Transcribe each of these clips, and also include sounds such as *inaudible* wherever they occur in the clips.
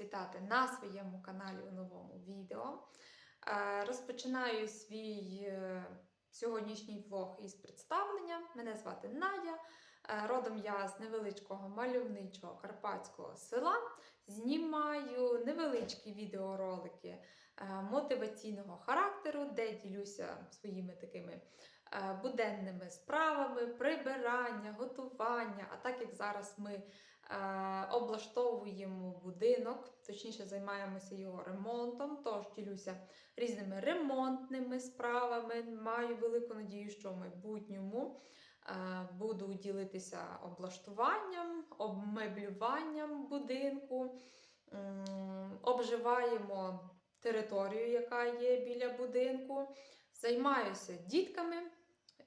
вітати на своєму каналі у новому відео. Е, Розпочинаю свій е, сьогоднішній влог із представлення. Мене звати Надя. Е, Родом я з невеличкого мальовничого карпатського села. Знімаю невеличкі відеоролики мотиваційного характеру, де ділюся своїми такими буденними справами, прибирання, готування. А так як зараз ми е, облаштовуємо будинок, точніше займаємося його ремонтом, тож ділюся різними ремонтними справами. Маю велику надію, що в майбутньому е, буду ділитися облаштуванням, обмеблюванням будинку. Обживаємо територію, яка є біля будинку. Займаюся дітками,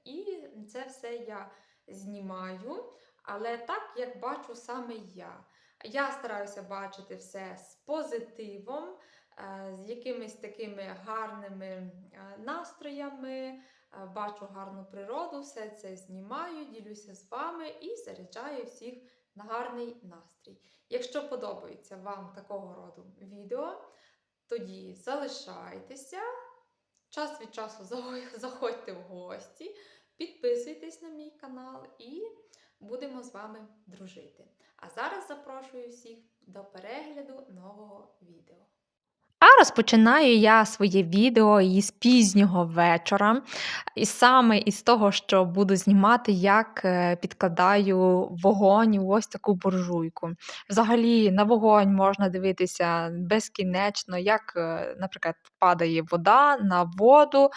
і це все я знімаю. Але так, як бачу саме я. Я стараюся бачити все з позитивом, е, з якимись такими гарними е, настроями. е, Бачу гарну природу, все це знімаю, ділюся з вами і заряджаю всіх на гарний настрій. Якщо подобається вам такого роду відео, тоді залишайтеся. Час від часу *laughs* заходьте в гості, підписуйтесь на мій канал і будемо з вами дружити. А зараз запрошую всіх до перегляду нового відео. А розпочинаю я своє відео із пізнього вечора, і саме із того, що буду знімати, як е, підкладаю вогонь у ось таку буржуйку. Взагалі на вогонь можна дивитися безкінечно, як, е, наприклад, падає вода на воду,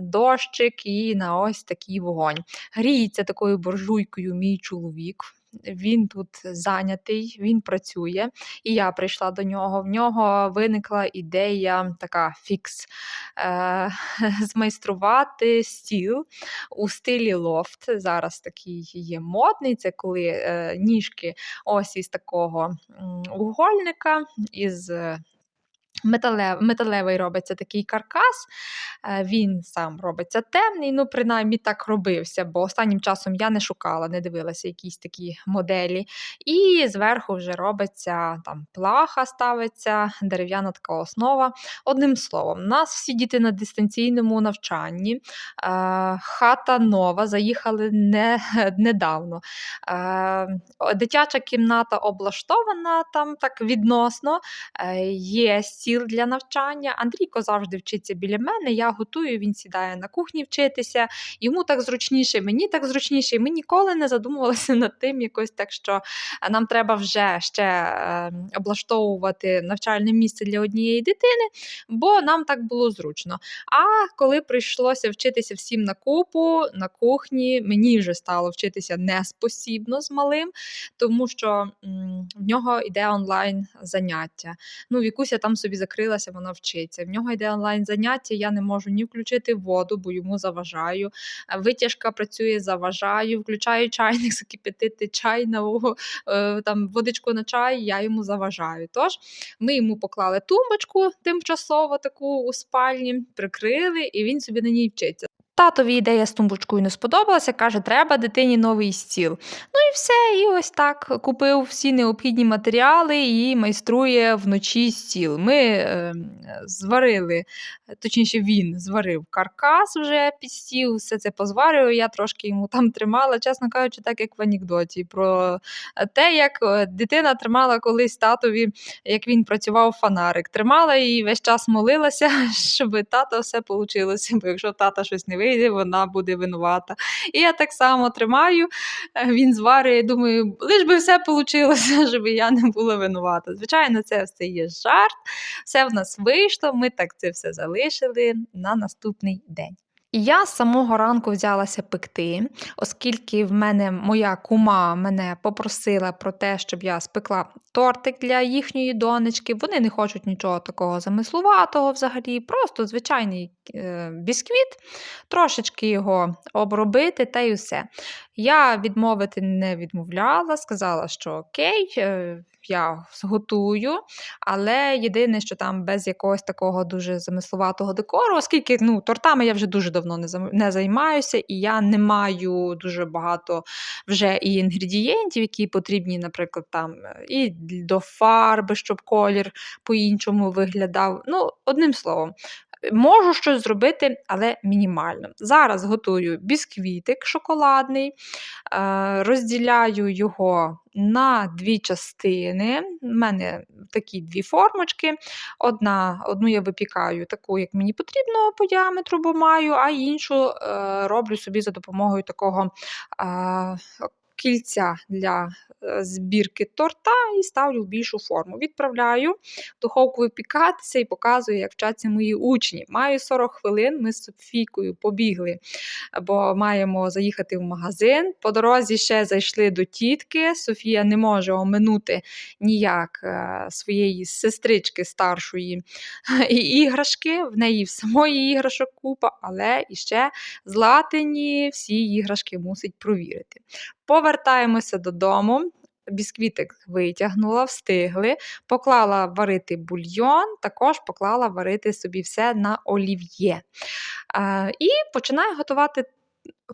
дощик і на ось такий вогонь. Гріється такою буржуйкою мій чоловік. Він тут зайнятий, він працює, і я прийшла до нього. В нього виникла ідея така фікс е, *laughs* змайструвати стіл у стилі лофт. Зараз такий є модний. Це коли е, ніжки ось із такого угольника, із металев, металевий робиться такий каркас. Е, Він сам робиться темний, ну, принаймні так робився, бо останнім часом я не шукала, не дивилася якісь такі моделі. І зверху вже робиться там плаха, ставиться, дерев'яна така основа. Одним словом, нас всі діти на дистанційному навчанні. Е, Хата нова, заїхали не, *laughs* недавно. Е, Дитяча кімната облаштована там так відносно. Є стіл для навчання. Андрійко завжди вчиться біля мене. Я готую, він сідає на кухні вчитися. Йому так зручніше, мені так зручніше. І Ми ніколи не задумувалися *laughs* над тим, якось так, що е, нам треба вже ще е, облаштовувати навчальне місце для однієї дитини, бо нам так було зручно. А коли прийшлося вчитися всім на купу, на кухні, мені вже стало вчитися неспосібно з малим, тому що в нього йде онлайн заняття. Ну, Вікуся там собі закрилася, вона вчиться. В нього йде онлайн заняття, я не можу ні включити воду, бо йому заважаю. Е, Витяжка працює, заважаю, включаю чайник, *laughs* закипятити чай на е, там, водичку на чай, я йому заважаю. Тож ми йому поклали тумбочку тимчасово таку у спальні, прикрили, і він собі на ній вчиться. Татові ідея з тумбочкою не сподобалася, каже, треба дитині новий стіл. Ну і все, і ось так купив всі необхідні матеріали і майструє вночі стіл. Ми е, зварили, точніше, він зварив каркас вже під стіл, все це позварював. Я трошки йому там тримала, чесно кажучи, так як в анекдоті про те, як е, дитина тримала колись татові, як він працював фонарик. Тримала і весь час молилася, *laughs* щоб тата все вийшло. Бо якщо тата щось не вийде, вона буде винувата. І я так само тримаю, е, він зварює, думаю, лиш би все вийшло, *laughs* щоб я не була винувата. Звичайно, це все є жарт, все в нас вийшло, ми так це все залишили на наступний день. І я з самого ранку взялася пекти, оскільки в мене моя кума мене попросила про те, щоб я спекла тортик для їхньої донечки. Вони не хочуть нічого такого замислуватого взагалі, просто звичайний бісквіт, трошечки його обробити та й усе. Я відмовити не відмовляла, сказала, що окей, е, я зготую, але єдине, що там без якогось такого дуже замисловатого декору, оскільки ну, тортами я вже дуже давно не займаюся, і я не маю дуже багато вже і інгредієнтів, які потрібні, наприклад, там е, і до фарби, щоб колір по-іншому виглядав. Ну, одним словом. Можу щось зробити, але мінімально. Зараз готую бісквітик шоколадний, е, розділяю його на дві частини. У мене такі дві формочки. Одна, Одну я випікаю таку, як мені потрібно по діаметру, бо маю, а іншу е, роблю собі за допомогою такого е, кільця для е, збірки торта і ставлю в більшу форму. Відправляю в духовку випікатися і показую, як вчаться мої учні. Маю 40 хвилин, ми з Софійкою побігли, бо маємо заїхати в магазин. По дорозі ще зайшли до тітки. Софія не може оминути ніяк е, своєї сестрички старшої і іграшки. В неї в самої іграшок купа, але іще златині всі іграшки мусить провірити. Повертаємося додому. Бісквітик витягнула, встигли, поклала варити бульйон, також поклала варити собі все на олів'є. Е, і починаю готувати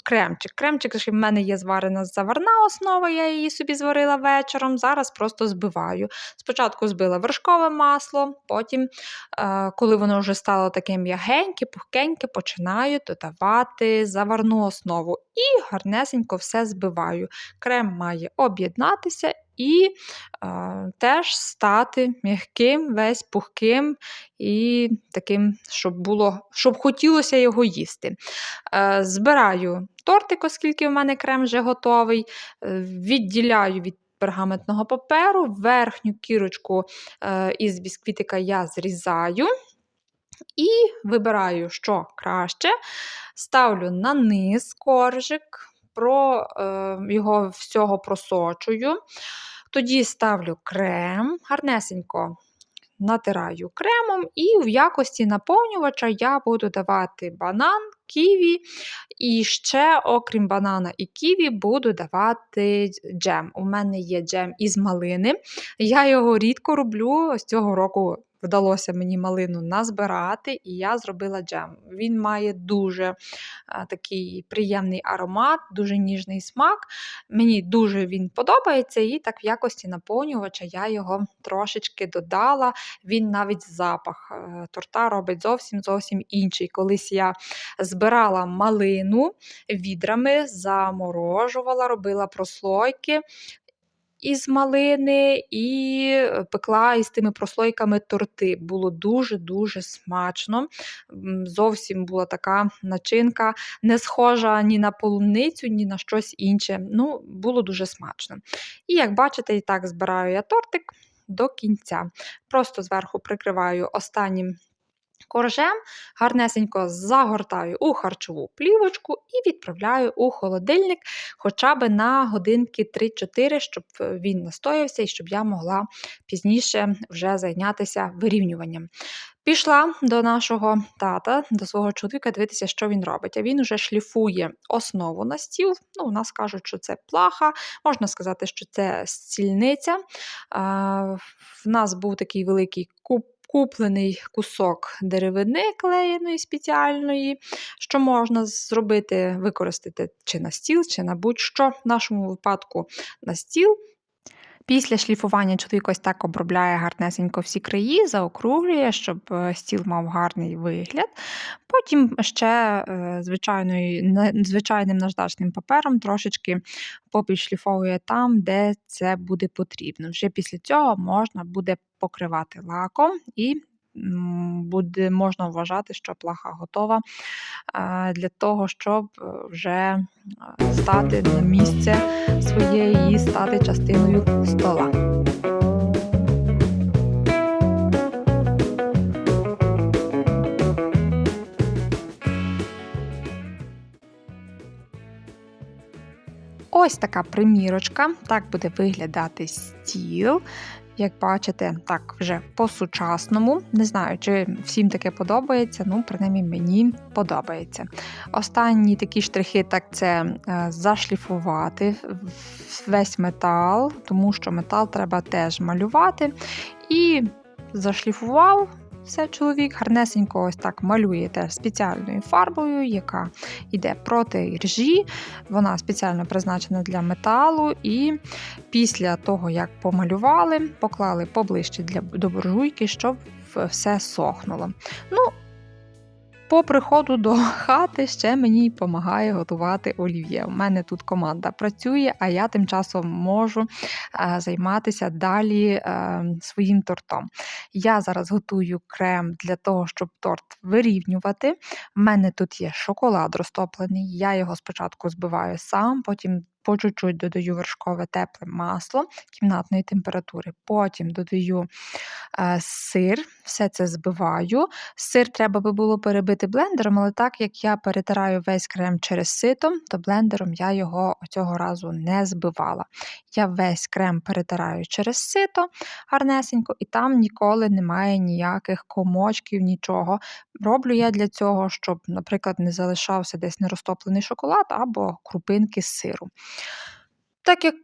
кремчик. Кремчик ще в мене є зварена заварна основа, я її собі зварила вечором. Зараз просто збиваю. Спочатку збила вершкове масло, потім, е, коли воно вже стало таке м'ягеньке, пухкеньке, починаю додавати заварну основу і гарнесенько все збиваю. Крем має об'єднатися і е, теж стати м'яким, весь пухким і таким, щоб було, щоб хотілося його їсти. Е, збираю тортик, оскільки в мене крем вже готовий, е, відділяю від пергаментного паперу, верхню кірочку е, із бісквітика я зрізаю. І вибираю, що краще. Ставлю на низ коржик, про е, його всього просочую. Тоді ставлю крем, гарнесенько натираю кремом, і в якості наповнювача я буду давати банан, ківі, і ще, окрім банана і ківі, буду давати джем. У мене є джем із малини. Я його рідко роблю. З цього року вдалося мені малину назбирати, і я зробила джем. Він має дуже такий приємний аромат, дуже ніжний смак. Мені дуже він подобається, і так в якості наповнювача я його трошечки додала. Він навіть запах е, торта робить зовсім зовсім інший. Колись я збирала малину відрами, заморожувала, робила прослойки із малини і е, пекла із тими прослойками торти. Було дуже-дуже смачно. Зовсім була така начинка, не схожа ні на полуницю, ні на щось інше. Ну, Було дуже смачно. І як бачите, і так збираю я тортик до кінця. Просто зверху прикриваю останнім коржем, гарнесенько загортаю у харчову плівочку і відправляю у холодильник хоча б на годинки 3-4, щоб е, він настоявся і щоб я могла пізніше вже зайнятися вирівнюванням. Пішла до нашого тата, до свого чоловіка, дивитися, що він робить. А він вже шліфує основу на стіл. Ну, У нас кажуть, що це плаха, можна сказати, що це стільниця. В нас був такий великий куб куплений кусок деревини клеєної спеціальної, що можна зробити, використати чи на стіл, чи на будь-що. В нашому випадку на стіл. Після шліфування чоловік ось так обробляє гарнесенько всі краї, заокруглює, щоб е, стіл мав гарний вигляд. Потім ще е, звичайним наждачним папером трошечки попідшліфовує там, де це буде потрібно. Вже після цього можна буде покривати лаком і буде можна вважати, що плаха готова для того, щоб е, вже стати на місце своєї, стати частиною стола. Ось така примірочка, так буде виглядати стіл. Як бачите, так вже по-сучасному. Не знаю, чи всім таке подобається, ну, принаймні мені подобається. Останні такі штрихи, так це е, зашліфувати весь метал, тому що метал треба теж малювати. І зашліфував. Все чоловік гарнесенько ось так малює теж спеціальною фарбою, яка йде проти ржі. Вона спеціально призначена для металу. І після того, як помалювали, поклали поближче для, до буржуйки, щоб все сохнуло. Ну, по приходу до хати ще мені допомагає готувати олів'є. У мене тут команда працює, а я тим часом можу е, займатися далі е, своїм тортом. Я зараз готую крем для того, щоб торт вирівнювати. У мене тут є шоколад розтоплений. Я його спочатку збиваю сам, потім по чуть-чуть додаю вершкове тепле масло кімнатної температури. Потім додаю е, сир, все це збиваю. Сир треба би було перебити блендером, але так як я перетираю весь крем через сито, то блендером я його цього разу не збивала. Я весь крем перетираю через сито гарнесенько, і там ніколи немає ніяких комочків, нічого. Роблю я для цього, щоб, наприклад, не залишався десь нерозтоплений шоколад або крупинки з сиру. Так як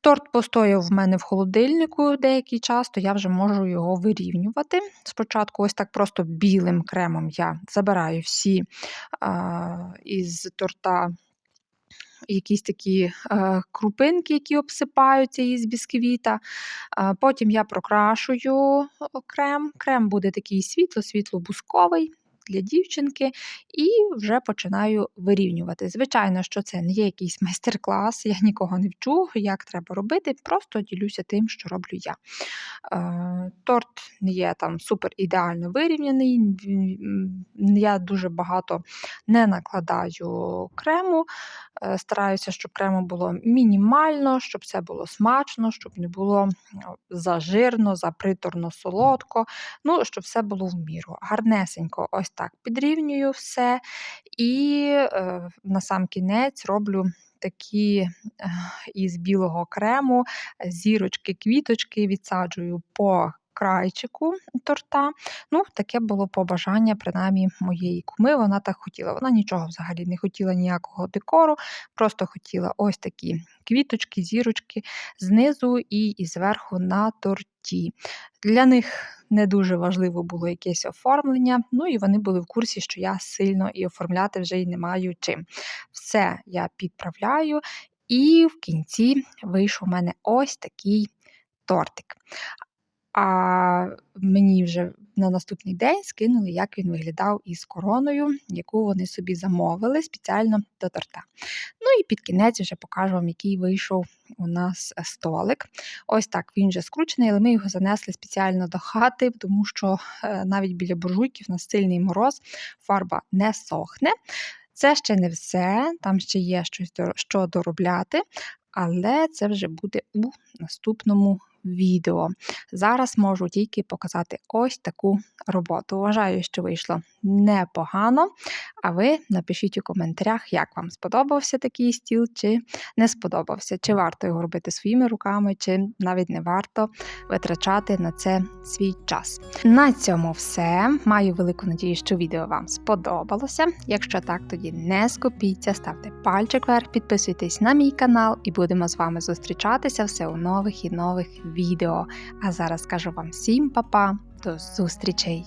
торт постояв в мене в холодильнику деякий час, то я вже можу його вирівнювати. Спочатку, ось так просто білим кремом я забираю всі а, із торта. Якісь такі е, крупинки, які обсипаються із бісквіта. Е, потім я прокрашую крем. Крем буде такий світло-світло-бусковий для дівчинки, і вже починаю вирівнювати. Звичайно, що це не є якийсь *laughs* майстер-клас, я нікого не вчу, як треба робити, просто ділюся тим, що роблю я. Е, торт не є там супер ідеально вирівняний. Я дуже багато не накладаю крему. Е, стараюся, щоб крему було мінімально, щоб це було смачно, щоб не було зажирно, заприторно, солодко. Ну, щоб все було в міру. Гарнесенько, ось так підрівнюю все. І е, на сам кінець роблю такі із білого крему зірочки, квіточки відсаджую по крайчику торта. Ну, таке було побажання, принаймні, моєї куми. Вона так хотіла. Вона нічого взагалі не хотіла ніякого декору, просто хотіла ось такі квіточки, зірочки знизу і, і зверху на торті. Для них не дуже важливо було якесь оформлення. Ну і вони були в курсі, що я сильно і оформляти вже й не маю чим. Все я підправляю, і в кінці вийшов у мене ось такий тортик. А мені вже на наступний день скинули, як він виглядав із короною, яку вони собі замовили спеціально до торта. Ну і під кінець вже покажу вам, який вийшов у нас столик. Ось так він вже скручений, але ми його занесли спеціально до хати, тому що е, навіть біля буржуйків на сильний мороз фарба не сохне. Це ще не все, там ще є щось що доробляти, але це вже буде у наступному відео. Зараз можу тільки показати ось таку роботу. Вважаю, що вийшло непогано. А ви напишіть у коментарях, як вам сподобався такий стіл, чи не сподобався, чи варто його робити своїми руками, чи навіть не варто витрачати на це свій час. На цьому все. Маю велику надію, що відео вам сподобалося. Якщо так, тоді не скупіться, ставте пальчик вверх, підписуйтесь на мій канал і будемо з вами зустрічатися все у нових і нових відео. А зараз кажу вам всім па-па, до зустрічей!